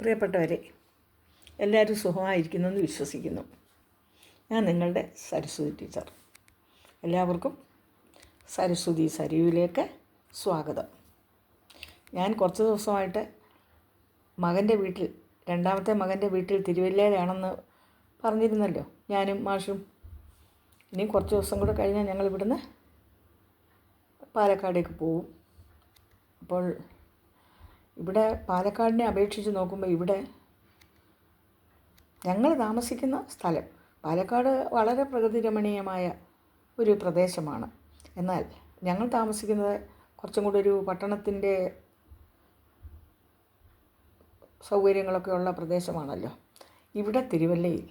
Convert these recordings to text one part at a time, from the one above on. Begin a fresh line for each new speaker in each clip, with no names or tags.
പ്രിയപ്പെട്ടവരെ എല്ലാവരും സുഖമായിരിക്കുന്നു എന്ന് വിശ്വസിക്കുന്നു. ഞാൻ നിങ്ങളുടെ സരസ്വതി ടീച്ചർ. എല്ലാവർക്കും സരസ്വതി സരിവിലേക്ക് സ്വാഗതം. ഞാൻ കുറച്ച് ദിവസമായിട്ട് മകന്റെ വീട്ടിൽ രണ്ടാമത്തെ മകന്റെ വീട്ടിൽ തിരുവല്ലയിലാണെന്ന് പറഞ്ഞിരുന്നല്ലോ ഞാനും മാഷും. ഇനി കുറച്ച് ദിവസം കൂടെ കഴിഞ്ഞാൽ ഞങ്ങൾ ഇവിടുന്ന് പാലക്കാടേക്ക് പോവും. അപ്പോൾ ഇവിടെ പാലക്കാടിനെ അപേക്ഷിച്ച് നോക്കുമ്പോൾ ഇവിടെ ഞങ്ങൾ താമസിക്കുന്ന സ്ഥലം പാലക്കാട് വളരെ പ്രകൃതി രമണീയമായ ഒരു പ്രദേശമാണ്. എന്നാൽ ഞങ്ങൾ താമസിക്കുന്നത് കുറച്ചും കൂടി ഒരു പട്ടണത്തിന്റെ സൗകര്യങ്ങളൊക്കെ ഉള്ള പ്രദേശമാണല്ലോ. ഇവിടെ തിരുവല്ലയിൽ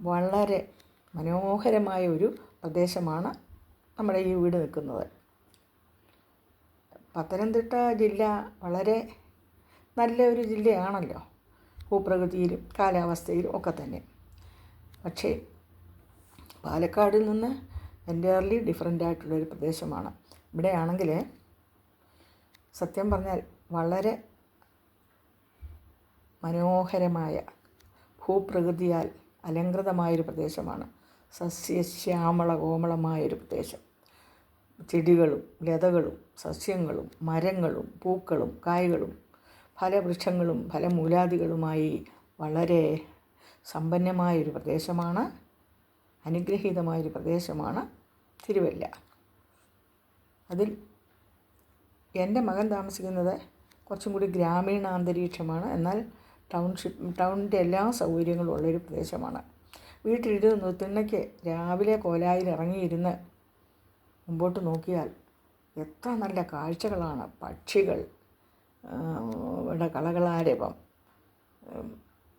വളരെ മനോഹരമായ ഒരു പ്രദേശമാണ് നമ്മുടെ ഈ വീട് നിൽക്കുന്നത്. പത്തനംതിട്ട ജില്ല വളരെ നല്ല ഒരു ജില്ലയാണല്ലോ. ഭൂപ്രകൃതിയിലും കാലാവസ്ഥയിലും ഒക്കെ തന്നെ. പക്ഷേ പാലക്കാടിൽ നിന്ന് എന്റയർലി ഡിഫറെന്റ് ആയിട്ടുള്ളൊരു പ്രദേശമാണ്. ഇവിടെയാണെങ്കിൽ സത്യം പറഞ്ഞാൽ വളരെ മനോഹരമായ ഭൂപ്രകൃതിയാൽ അലങ്കൃതമായൊരു പ്രദേശമാണ്. സസ്യശ്യാമള കോമളമായൊരു പ്രദേശം. ചെടികളും ലതകളും സസ്യങ്ങളും മരങ്ങളും പൂക്കളും കായ്കളും ഫലവൃക്ഷങ്ങളും ഫലമൂലാദികളുമായി വളരെ സമ്പന്നമായൊരു പ്രദേശമാണ് അനുഗ്രഹീതമായൊരു പ്രദേശമാണ് തിരുവല്ല. അതിൽ എന്റെ മകൻ താമസിക്കുന്നത് കുറച്ചും കൂടി ഗ്രാമീണ അന്തരീക്ഷമാണ് എന്നാൽ ടൗൺഷിപ്പ് ടൗണിന്റെ എല്ലാ സൗകര്യങ്ങളും ഉള്ളൊരു പ്രദേശമാണ്. വീട്ടിലിരുന്ന് തിണ്ണയ്ക്ക് രാവിലെ കോലായിൽ ഇറങ്ങിയിരുന്ന് മുമ്പോട്ട് നോക്കിയാൽ എത്ര നല്ല കാഴ്ചകളാണ്. പക്ഷികൾ ഇവിടെ കളകളാരവം.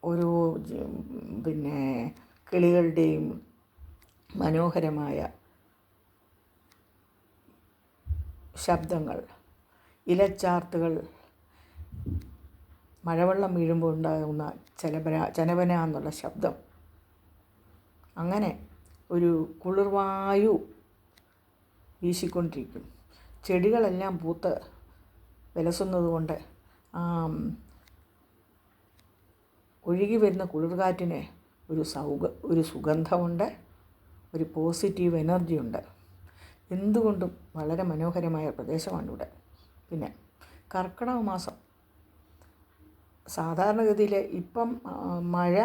ഓരോ പിന്നെ കിളികളുടെയും മനോഹരമായ ശബ്ദങ്ങൾ ഇലച്ചാർത്തുകൾ മഴവെള്ളം വീഴുമ്പോൾ ഉണ്ടാകുന്ന ചലപന ചനപന എന്നുള്ള ശബ്ദം. അങ്ങനെ ഒരു കുളിർവായു വീശിക്കൊണ്ടിരിക്കും. ചെടികളെല്ലാം പൂത്ത് വിലസുന്നത് കൊണ്ട് ഒഴുകി വരുന്ന കുളിർകാറ്റിന് ഒരു സൗക ഒരു സുഗന്ധമുണ്ട് ഒരു പോസിറ്റീവ് എനർജി എനർജിയുണ്ട്. എന്തുകൊണ്ടും വളരെ മനോഹരമായ പ്രദേശമാണ് ഇവിടെ. പിന്നെ കർക്കിടക മാസം. സാധാരണഗതിയിൽ ഇപ്പം മഴ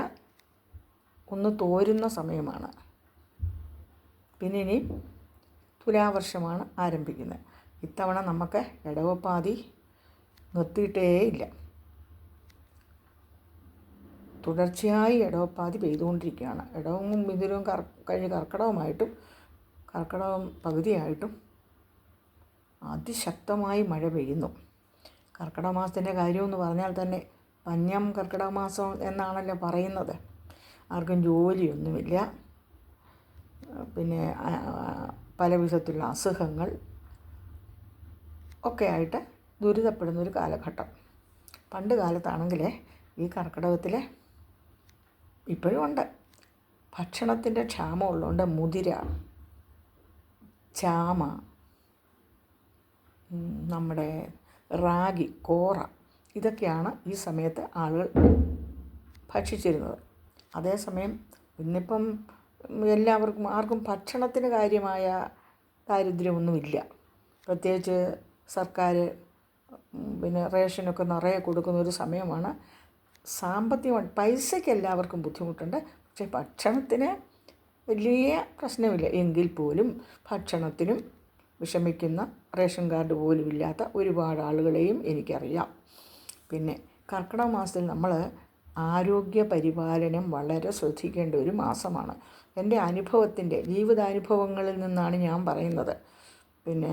ഒന്ന് തോരുന്ന സമയമാണ്. പിന്നെ ഇനി തുലാവർഷമാണ് ആരംഭിക്കുന്നത്. ഇത്തവണ നമുക്ക് ഇടവപ്പാതി നിർത്തിയിട്ടേ ഇല്ല. തുടർച്ചയായി ഇടവപ്പാതി പെയ്തുകൊണ്ടിരിക്കുകയാണ്. ഇടവും മിഥുനവും കർ കഴിഞ്ഞ് കർക്കിടകമായിട്ടും കർക്കിടകം പകുതിയായിട്ടും അതിശക്തമായി മഴ പെയ്യുന്നു. കർക്കിടക മാസത്തിന്റെ കാര്യമെന്ന് പറഞ്ഞാൽ തന്നെ പഞ്ഞം കർക്കിടക മാസം എന്നാണല്ലോ പറയുന്നത്. ആർക്കും ജോലിയൊന്നുമില്ല. പിന്നെ പല വിധത്തിലുള്ള അസുഖങ്ങൾ ഒക്കെ ആയിട്ട് ദുരിതപ്പെടുന്ന ഒരു കാലഘട്ടം. പണ്ട് കാലത്താണെങ്കിൽ ഈ കർക്കിടകത്തിൽ ഇപ്പോഴും ഉണ്ട്. ഭക്ഷണത്തിന്റെ ക്ഷാമം ഉള്ളതുകൊണ്ട് മുതിര ചാമ നമ്മുടെ റാഗി കോറ ഇതൊക്കെയാണ് ഈ സമയത്ത് ആളുകൾ ഭക്ഷിച്ചിരുന്നത്. അതേസമയം ഇന്നിപ്പം എല്ലാവർക്കും ആർക്കും ഭക്ഷണത്തിന് കാര്യമായ ദാരിദ്ര്യമൊന്നുമില്ല. പ്രത്യേകിച്ച് സർക്കാർ പിന്നെ റേഷനൊക്കെ നിറയെ കൊടുക്കുന്ന ഒരു സമയമാണ്. സാമ്പത്തികമായി പൈസയ്ക്ക് എല്ലാവർക്കും ബുദ്ധിമുട്ടുണ്ട്. പക്ഷേ ഭക്ഷണത്തിന് വലിയ പ്രശ്നമില്ല. എങ്കിൽ പോലും ഭക്ഷണത്തിനും വിഷമിക്കുന്ന റേഷൻ കാർഡ് പോലും ഇല്ലാത്ത ഒരുപാട് ആളുകളെയും എനിക്കറിയാം. പിന്നെ കർക്കിടക മാസത്തിൽ നമ്മൾ ആരോഗ്യ പരിപാലനം വളരെ ശ്രദ്ധിക്കേണ്ട ഒരു മാസമാണ്. എന്റെ അനുഭവത്തിന്റെ ജീവിതാനുഭവങ്ങളിൽ നിന്നാണ് ഞാൻ പറയുന്നത്. പിന്നെ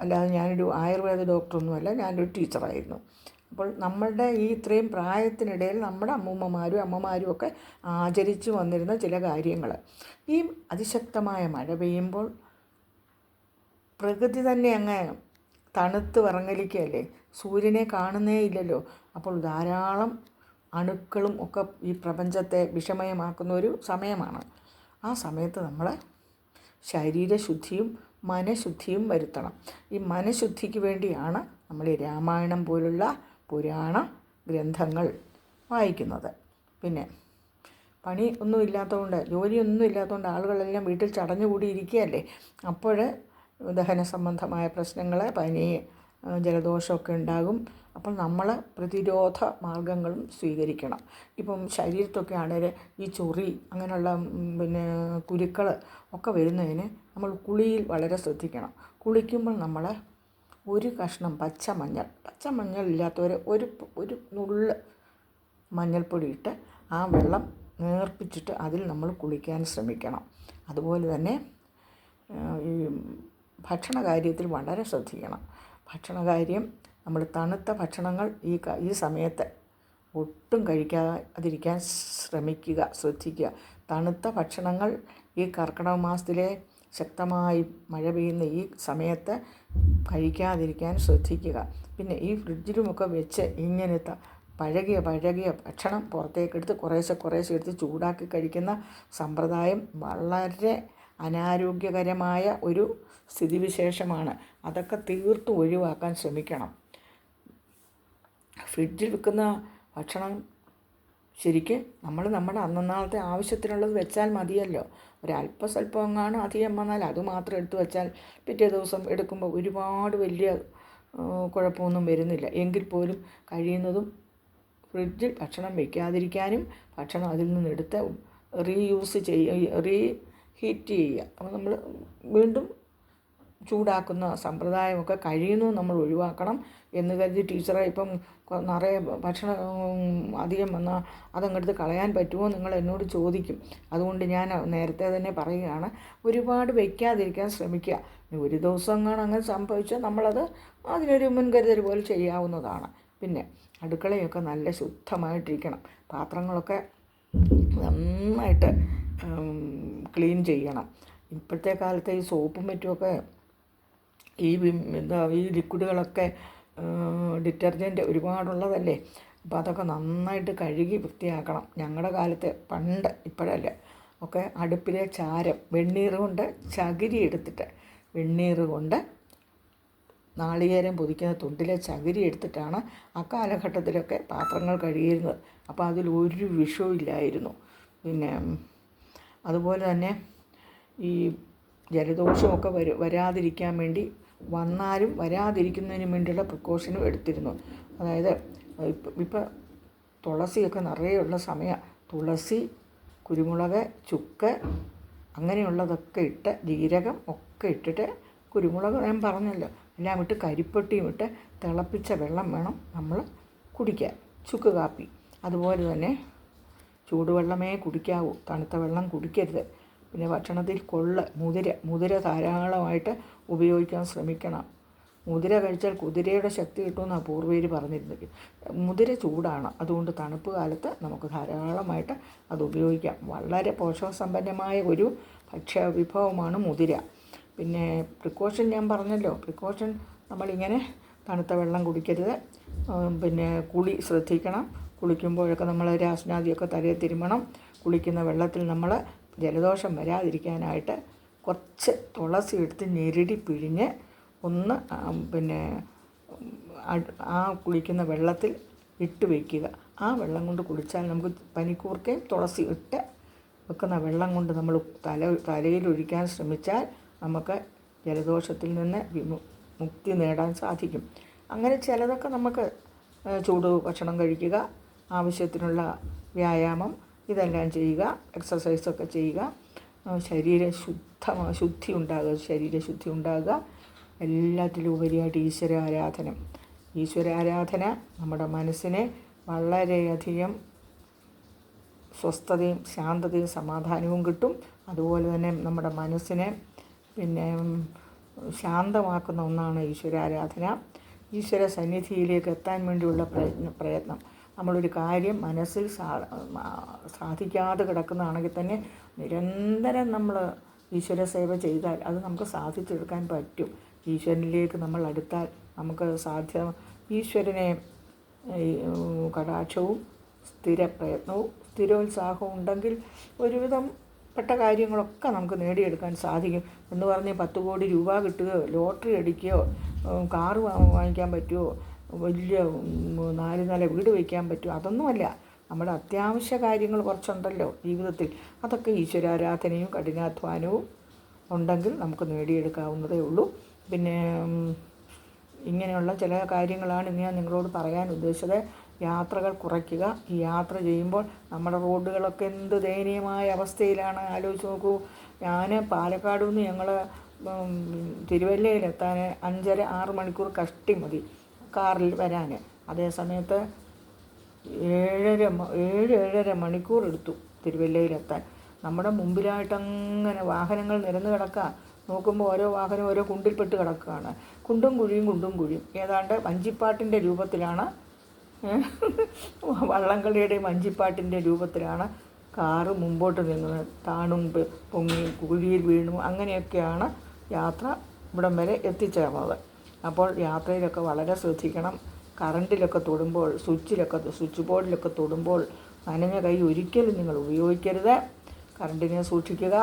അല്ലാതെ ഞാനൊരു ആയുർവേദ ഡോക്ടറൊന്നുമല്ല ഞാനൊരു ടീച്ചറായിരുന്നു. അപ്പോൾ നമ്മളുടെ ഈ ഇത്രയും പ്രായത്തിനിടയിൽ നമ്മുടെ അമ്മൂമ്മമാരും അമ്മമാരും ഒക്കെ ആചരിച്ചു വന്നിരുന്ന ചില കാര്യങ്ങൾ ഈ അതിശക്തമായ മഴ പെയ്യുമ്പോൾ പ്രകൃതി തന്നെ അങ്ങ് തണുത്ത് വിറങ്ങലിക്കുകയല്ലേ? സൂര്യനെ കാണുന്നേ ഇല്ലല്ലോ. അപ്പോൾ ധാരാളം അണുക്കളും ഒക്കെ ഈ പ്രപഞ്ചത്തെ വിഷമയമാക്കുന്ന ഒരു സമയമാണ്. ആ സമയത്ത് നമ്മൾ ശരീരശുദ്ധിയും മനഃശുദ്ധിയും വരുത്തണം. ഈ മനഃശുദ്ധിക്ക് വേണ്ടിയാണ് നമ്മൾ ഈ രാമായണം പോലുള്ള പുരാണ ഗ്രന്ഥങ്ങൾ വായിക്കുന്നത്. പിന്നെ പണി ഒന്നും ഇല്ലാത്തതുകൊണ്ട് ജോലിയൊന്നും ഇല്ലാത്തതുകൊണ്ട് ആളുകളെല്ലാം വീട്ടിൽ ചടഞ്ഞുകൂടി ഇരിക്കുകയല്ലേ അപ്പോൾ ദഹന സംബന്ധമായ പ്രശ്നങ്ങൾ പനി ജലദോഷമൊക്കെ ഉണ്ടാകും. അപ്പോൾ നമ്മൾ പ്രതിരോധ മാർഗങ്ങളും സ്വീകരിക്കണം. ഇപ്പം ശരീരത്തൊക്കെ ആണെങ്കിൽ ഈ ചൊറി അങ്ങനെയുള്ള പിന്നെ കുരുക്കൾ ഒക്കെ വരുന്നതിന് നമ്മൾ കുളിയിൽ വളരെ ശ്രദ്ധിക്കണം. കുളിക്കുമ്പോൾ നമ്മൾ ഒരു കഷ്ണം പച്ച മഞ്ഞൾ പച്ച മഞ്ഞൾ ഇല്ലാത്തവർ ഒരു ഒരു നുള്ള് മഞ്ഞൾപ്പൊടി ഇട്ട് ആ വെള്ളം നേർപ്പിച്ചിട്ട് അതിൽ നമ്മൾ കുളിക്കാൻ ശ്രമിക്കണം. അതുപോലെ തന്നെ ഈ ഭക്ഷണ കാര്യത്തിൽ വളരെ ശ്രദ്ധിക്കണം. ഭക്ഷണകാര്യം നമ്മൾ തണുത്ത ഭക്ഷണങ്ങൾ ഈ ഈ സമയത്ത് ഒട്ടും കഴിക്കാതിരിക്കാൻ ശ്രമിക്കുക ശ്രദ്ധിക്കുക. തണുത്ത ഭക്ഷണങ്ങൾ ഈ കർക്കിടക മാസത്തിലെ ശക്തമായി മഴ പെയ്യുന്ന ഈ സമയത്ത് കഴിക്കാതിരിക്കാൻ ശ്രദ്ധിക്കുക. പിന്നെ ഈ ഫ്രിഡ്ജിലുമൊക്കെ വെച്ച് ഇങ്ങനത്തെ പഴകിയ പഴകിയ ഭക്ഷണം പുറത്തേക്കെടുത്ത് കുറേശ്ശെ കുറേശ്ശെ എടുത്ത് ചൂടാക്കി കഴിക്കുന്ന സമ്പ്രദായം വളരെ അനാരോഗ്യകരമായ ഒരു സ്ഥിതിവിശേഷമാണ്. അതൊക്കെ തീർത്തും ഒഴിവാക്കാൻ ശ്രമിക്കണം. ഫ്രിഡ്ജിൽ വെക്കുന്ന ഭക്ഷണം ശരിക്ക് നമ്മൾ നമ്മുടെ അന്നന്നാളത്തെ ആവശ്യത്തിനുള്ളത് വെച്ചാൽ മതിയല്ലോ. ഒരല്പ സ്വല്പം എങ്ങാനും അധികം വന്നാൽ അത് മാത്രം എടുത്തു വെച്ചാൽ പിറ്റേ ദിവസം എടുക്കുമ്പോൾ ഒരുപാട് വലിയ കുഴപ്പമൊന്നും വരുന്നില്ല. എങ്കിൽ പോലും കഴിയുന്നതും ഫ്രിഡ്ജിൽ ഭക്ഷണം വയ്ക്കാതിരിക്കാനും ഭക്ഷണം അതിൽ നിന്ന് എടുത്ത് റീയൂസ് ചെയ്യ റീ ഹീറ്റ് ചെയ്യുക. അപ്പോൾ നമ്മൾ വീണ്ടും ചൂടാക്കുന്ന സമ്പ്രദായമൊക്കെ കഴിയുന്നു നമ്മൾ ഒഴിവാക്കണം എന്ന് കരുതി ടീച്ചറെ ഇപ്പം നിറയെ ഭക്ഷണം അധികം വന്നാൽ അതങ്ങെടുത്ത് കളയാൻ പറ്റുമോ നിങ്ങൾ എന്നോട് ചോദിക്കും. അതുകൊണ്ട് ഞാൻ നേരത്തെ തന്നെ പറയുകയാണ് ഒരുപാട് വയ്ക്കാതിരിക്കാൻ ശ്രമിക്കുക. ഒരു ദിവസം കാണാൻ അങ്ങനെ സംഭവിച്ചാൽ നമ്മളത് അതിനൊരു മുൻകരുതൽ പോലെ ചെയ്യാവുന്നതാണ്. പിന്നെ അടുക്കളയൊക്കെ നല്ല ശുദ്ധമായിട്ടിരിക്കണം. പാത്രങ്ങളൊക്കെ നന്നായിട്ട് ക്ലീൻ ചെയ്യണം. ഇപ്പോഴത്തെ കാലത്തെ ഈ സോപ്പും മറ്റുമൊക്കെ ഈ എന്താ ഈ ലിക്വിഡുകളൊക്കെ ഡിറ്റർജന്റ് ഒരുപാടുള്ളതല്ലേ? അപ്പോൾ അതൊക്കെ നന്നായിട്ട് കഴുകി വൃത്തിയാക്കണം. ഞങ്ങളുടെ കാലത്ത് പണ്ട് ഇപ്പോഴല്ല. ഒക്കെ അടുപ്പിലെ ചാരം വെണ്ണീർ കൊണ്ട് ചകിരി എടുത്തിട്ട് വെണ്ണീർ കൊണ്ട് നാളികേരം പൊതിക്കുന്ന തുണ്ടിലെ ചകിരി എടുത്തിട്ടാണ് ആ കാലഘട്ടത്തിലൊക്കെ പാത്രങ്ങൾ കഴുകിയിരുന്നത്. അപ്പോൾ അതിൽ ഒരു വിഷവും ഇല്ലായിരുന്നു പിന്നെ അതുപോലെ തന്നെ ഈ ജലദോഷമൊക്കെ വര വരാതിരിക്കാൻ വേണ്ടി വന്നാലും വരാതിരിക്കുന്നതിന് വേണ്ടിയുള്ള പ്രിക്കോഷനും എടുത്തിരുന്നു. അതായത് ഇപ്പം ഇപ്പം തുളസിയൊക്കെ നിറയെയുള്ള സമയം തുളസി കുരുമുളക് ചുക്ക് അങ്ങനെയുള്ളതൊക്കെ ഇട്ട് ജീരകം ഒക്കെ ഇട്ടിട്ട് കുരുമുളക് ഞാൻ പറഞ്ഞല്ലോ എല്ലാം ഇട്ട് കരിപ്പെട്ടിയും ഇട്ട് തിളപ്പിച്ച വെള്ളം വേണം നമ്മൾ കുടിക്കാൻ. ചുക്ക് കാപ്പി. അതുപോലെ തന്നെ ചൂടുവെള്ളമേ കുടിക്കാവൂ. തണുത്ത വെള്ളം കുടിക്കരുത്. പിന്നെ ഭക്ഷണത്തിൽ കൊള്ള് മുതിര മുതിര ധാരാളമായിട്ട് ഉപയോഗിക്കാൻ ശ്രമിക്കണം. മുതിര കഴിച്ചാൽ കുതിരയുടെ ശക്തി കിട്ടുമെന്നാണ് പൂർവീർ പറഞ്ഞിരുന്നത്. മുതിര ചൂടാണ്. അതുകൊണ്ട് തണുപ്പ് കാലത്ത് നമുക്ക് ധാരാളമായിട്ട് അത് ഉപയോഗിക്കാം. വളരെ പോഷകസമ്പന്നമായ ഒരു ഭക്ഷ്യ വിഭവമാണ് മുതിര. പിന്നെ പ്രിക്കോഷൻ ഞാൻ പറഞ്ഞല്ലോ. പ്രിക്കോഷൻ നമ്മളിങ്ങനെ തണുത്ത വെള്ളം കുടിക്കരുത്. പിന്നെ കുളി ശ്രദ്ധിക്കണം. കുളിക്കുമ്പോഴൊക്കെ നമ്മൾ രാസ്നാദിയൊക്കെ തലയിൽ തിരുമണം. കുളിക്കുന്ന വെള്ളത്തിൽ നമ്മൾ ജലദോഷം വരാതിരിക്കാനായിട്ട് കുറച്ച് തുളസി എടുത്ത് ഞെരടി പിഴിഞ്ഞ് ഒന്ന് പിന്നെ ആ കുളിക്കുന്ന വെള്ളത്തിൽ ഇട്ട് വയ്ക്കുക ആ വെള്ളം കൊണ്ട് കുളിച്ചാൽ നമുക്ക് പനിക്കൂർക്കയും തുളസി ഇട്ട് വെക്കുന്ന വെള്ളം കൊണ്ട് നമ്മൾ തല തലയിൽ ഒഴിക്കാൻ ശ്രമിച്ചാൽ നമുക്ക് ജലദോഷത്തിൽ നിന്ന് മുക്തി നേടാൻ സാധിക്കും. അങ്ങനെ ചിലതൊക്കെ നമുക്ക് ചൂട് ഭക്ഷണം കഴിക്കുക ആവശ്യത്തിനുള്ള വ്യായാമം ഇതെല്ലാം ചെയ്യുക എക്സസൈസൊക്കെ ചെയ്യുക. ശരീര ശുദ്ധ ശുദ്ധി ഉണ്ടാകുക ശരീരശുദ്ധി ഉണ്ടാകുക. എല്ലാത്തിലും ഉപരിയായിട്ട് ഈശ്വര ആരാധന ഈശ്വര ആരാധന നമ്മുടെ മനസ്സിനെ വളരെയധികം സ്വസ്ഥതയും ശാന്തതയും സമാധാനവും കിട്ടും. അതുപോലെ തന്നെ നമ്മുടെ മനസ്സിനെ പിന്നെ ശാന്തമാക്കുന്ന ഒന്നാണ് ഈശ്വരാരാധന. ഈശ്വര സന്നിധിയിലേക്ക് എത്താൻ വേണ്ടിയുള്ള പ്രയത്നം പ്രയത്നം. നമ്മളൊരു കാര്യം മനസ്സിൽ സാധിക്കാതെ കിടക്കുന്നതാണെങ്കിൽ തന്നെ നിരന്തരം നമ്മൾ ഈശ്വര സേവ ചെയ്താൽ അത് നമുക്ക് സാധിച്ചെടുക്കാൻ പറ്റും. ഈശ്വരനിലേക്ക് നമ്മൾ അടുത്താൽ നമുക്ക് സാധ്യ ഈശ്വരനെ കടാക്ഷവും സ്ഥിര പ്രയത്നവും സ്ഥിരോത്സാഹവും ഉണ്ടെങ്കിൽ ഒരുവിധം പെട്ട കാര്യങ്ങളൊക്കെ നമുക്ക് നേടിയെടുക്കാൻ സാധിക്കും. എന്ന് പറഞ്ഞ് പത്ത് കോടി രൂപ കിട്ടുകയോ ലോട്ടറി അടിക്കുകയോ കാറ് വാങ്ങിക്കാൻ പറ്റുമോ വലിയ നാല് നില വീട് വയ്ക്കാൻ പറ്റും. അതൊന്നുമല്ല. നമ്മുടെ അത്യാവശ്യ കാര്യങ്ങൾ കുറച്ചുണ്ടല്ലോ ജീവിതത്തിൽ. അതൊക്കെ ഈശ്വരാരാധനയും കഠിനാധ്വാനവും ഉണ്ടെങ്കിൽ നമുക്ക് നേടിയെടുക്കാവുന്നതേ ഉള്ളൂ. പിന്നെ ഇങ്ങനെയുള്ള ചില കാര്യങ്ങളാണ് ഞാൻ നിങ്ങളോട് പറയാൻ ഉദ്ദേശിച്ചത്. യാത്രകൾ കുറയ്ക്കുക. ഈ യാത്ര ചെയ്യുമ്പോൾ നമ്മുടെ റോഡുകളൊക്കെ എന്ത് ദയനീയമായ അവസ്ഥയിലാണ് ആലോചിച്ച് നോക്കൂ. ഞാൻ പാലക്കാട് നിന്ന് ഞങ്ങൾ തിരുവല്ലയിലെത്താൻ അഞ്ചര ആറ് മണിക്കൂർ കഷ്ടി മതി. കാറിൽ വരാൻ. അതേ സമയത്ത് ഏഴര ഏഴ് ഏഴര മണിക്കൂർ എടുത്തു തിരുവല്ലയിലെത്താൻ. നമ്മുടെ മുമ്പിലായിട്ടങ്ങനെ വാഹനങ്ങൾ നിരന്നു കിടക്കുക നോക്കുമ്പോൾ ഓരോ വാഹനം ഓരോ കുണ്ടിൽപ്പെട്ട് കിടക്കുകയാണ്. കുണ്ടും കുഴിയും കുണ്ടും കുഴിയും. ഏതാണ്ട് വഞ്ചിപ്പാട്ടിന്റെ രൂപത്തിലാണ് വള്ളംകളിയുടെയും വഞ്ചിപ്പാട്ടിന്റെ രൂപത്തിലാണ് കാറ് മുമ്പോട്ട് നീങ്ങുന്നത് താണും പൊങ്ങി കുഴിയിൽ വീണും അങ്ങനെയൊക്കെയാണ് യാത്ര ഇവിടം വരെ എത്തിച്ചേർന്നത്. അപ്പോൾ യാത്രയിലൊക്കെ വളരെ ശ്രദ്ധിക്കണം. കറണ്ടിലൊക്കെ തൊടുമ്പോൾ സ്വിച്ചിലൊക്കെ സ്വിച്ച് ബോർഡിലൊക്കെ തൊടുമ്പോൾ നനഞ്ഞ കൈ ഒരിക്കലും നിങ്ങൾ ഉപയോഗിക്കരുത്. കറണ്ടിനെ സൂക്ഷിക്കുക.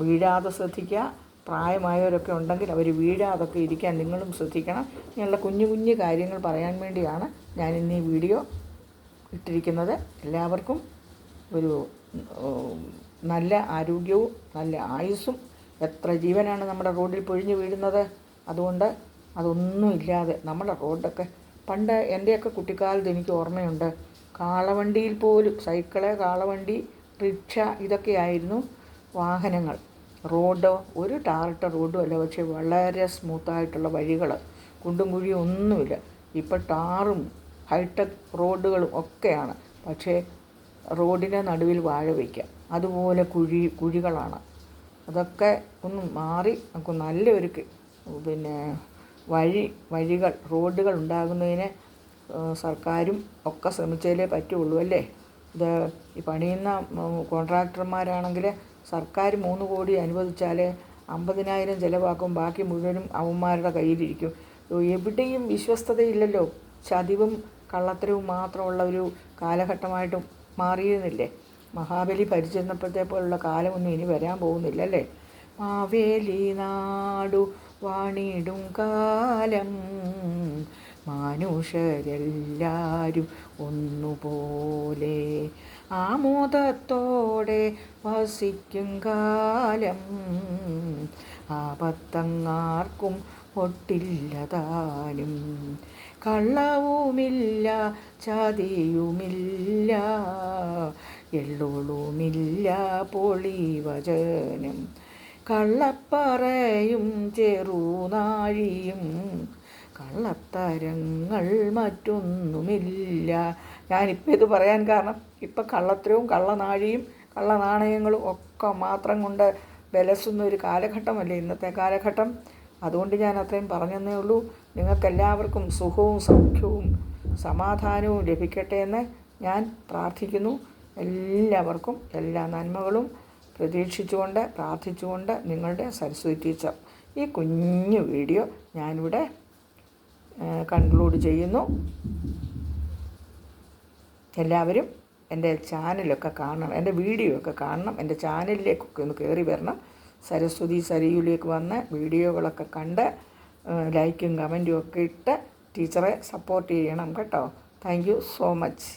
വീഴാതെ ശ്രദ്ധിക്കുക. പ്രായമായവരൊക്കെ ഉണ്ടെങ്കിൽ അവർ വീഴാതൊക്കെ ഇരിക്കാൻ നിങ്ങളും ശ്രദ്ധിക്കണം. ഇങ്ങനെയുള്ള കുഞ്ഞു കുഞ്ഞു കാര്യങ്ങൾ പറയാൻ വേണ്ടിയാണ് ഞാൻ ഇന്ന് ഈ വീഡിയോ ഇട്ടിരിക്കുന്നത്. എല്ലാവർക്കും ഒരു നല്ല ആരോഗ്യവും നല്ല ആയുസ്സും. എത്ര ജീവനാണ് നമ്മുടെ റോഡിൽ പൊഴിഞ്ഞു വീഴുന്നത്? അതുകൊണ്ട് അതൊന്നുമില്ലാതെ നമ്മുടെ റോഡൊക്കെ പണ്ട് എന്റെയൊക്കെ കുട്ടിക്കാലത്ത് എനിക്ക് ഓർമ്മയുണ്ട്. കാളവണ്ടിയിൽ പോലും സൈക്കിൾ കാളവണ്ടി റിക്ഷ ഇതൊക്കെയായിരുന്നു വാഹനങ്ങൾ. റോഡോ ഒരു ടാറിട്ട റോഡും അല്ല പക്ഷേ വളരെ സ്മൂത്തായിട്ടുള്ള വഴികൾ കുണ്ടും കുഴിയും ഒന്നുമില്ല. ഇപ്പോൾ ടാറും ഹൈടെക് റോഡുകളും ഒക്കെയാണ്. പക്ഷേ റോഡിന്റെ നടുവിൽ വാഴ വയ്ക്കുക അതുപോലെ കുഴി കുഴികളാണ്. അതൊക്കെ ഒന്ന് മാറി നമുക്ക് നല്ലൊരു പിന്നെ വഴി വഴികൾ റോഡുകൾ ഉണ്ടാകുന്നതിന് സർക്കാരും ഒക്കെ ശ്രമിച്ചാലേ പറ്റുള്ളൂ അല്ലേ? ഇത് ഈ പണിയുന്ന കോൺട്രാക്ടർമാരാണെങ്കിൽ സർക്കാർ മൂന്ന് കോടി അനുവദിച്ചാൽ അമ്പതിനായിരം ചിലവാക്കും ബാക്കി മുഴുവനും അവന്മാരുടെ കയ്യിലിരിക്കും. എവിടെയും വിശ്വസ്തതയില്ലല്ലോ. ചതിവും കള്ളത്തരവും മാത്രമുള്ള ഒരു കാലഘട്ടമായിട്ട് മാറിയിരുന്നില്ലേ? മഹാബലി ഭരിച്ചിരുന്നപ്പോഴത്തെ പോലുള്ള കാലമൊന്നും ഇനി വരാൻ പോകുന്നില്ല അല്ലേ? മാവേലി നാടു വാണിടും കാലം. മനുഷ്യരെല്ലാരും ഒന്നുപോലെ ആമോദത്തോടെ വസിക്കും കാലം. ആപത്തങ്ങാർക്കും ഒട്ടില്ലതാനും കള്ളവുമില്ല ചതിയുമില്ല എള്ളുളുമില്ല പൊളിവചനം. കള്ളപ്പറയും ചെറുനാഴിയും. കള്ളത്തരങ്ങൾ മറ്റൊന്നുമില്ല. ഞാനിപ്പോൾ ഇത് പറയാൻ കാരണം ഇപ്പം കള്ളത്തരവും കള്ളനാഴിയും കള്ളനാണയങ്ങളും ഒക്കെ മാത്രം കൊണ്ട് വിലസുന്ന ഒരു കാലഘട്ടമല്ലേ ഇന്നത്തെ കാലഘട്ടം? അതുകൊണ്ട് ഞാൻ അത്രയും പറഞ്ഞതേ ഉള്ളൂ. നിങ്ങൾക്കെല്ലാവർക്കും സുഖവും സൗഖ്യവും സമാധാനവും ലഭിക്കട്ടെ എന്ന് ഞാൻ പ്രാർത്ഥിക്കുന്നു. എല്ലാവർക്കും എല്ലാ നന്മകളും. പ്രതീക്ഷിച്ചുകൊണ്ട് പ്രാർത്ഥിച്ചുകൊണ്ട് നിങ്ങളുടെ സരസ്വതി ടീച്ചർ ഈ കുഞ്ഞു വീഡിയോ ഞാനിവിടെ കൺക്ലൂഡ് ചെയ്യുന്നു. എല്ലാവരും എന്റെ ചാനലൊക്കെ കാണണം എന്റെ വീഡിയോ ഒക്കെ കാണണം എന്റെ ചാനലിലേക്കൊക്കെ ഒന്ന് കയറി വരണം. സരസ്വതി സരയുലേക്ക് വന്ന് വീഡിയോകളൊക്കെ കണ്ട് ലൈക്കും കമന്റും ഒക്കെ ഇട്ട് ടീച്ചറെ സപ്പോർട്ട് ചെയ്യണം കേട്ടോ. Thank so much.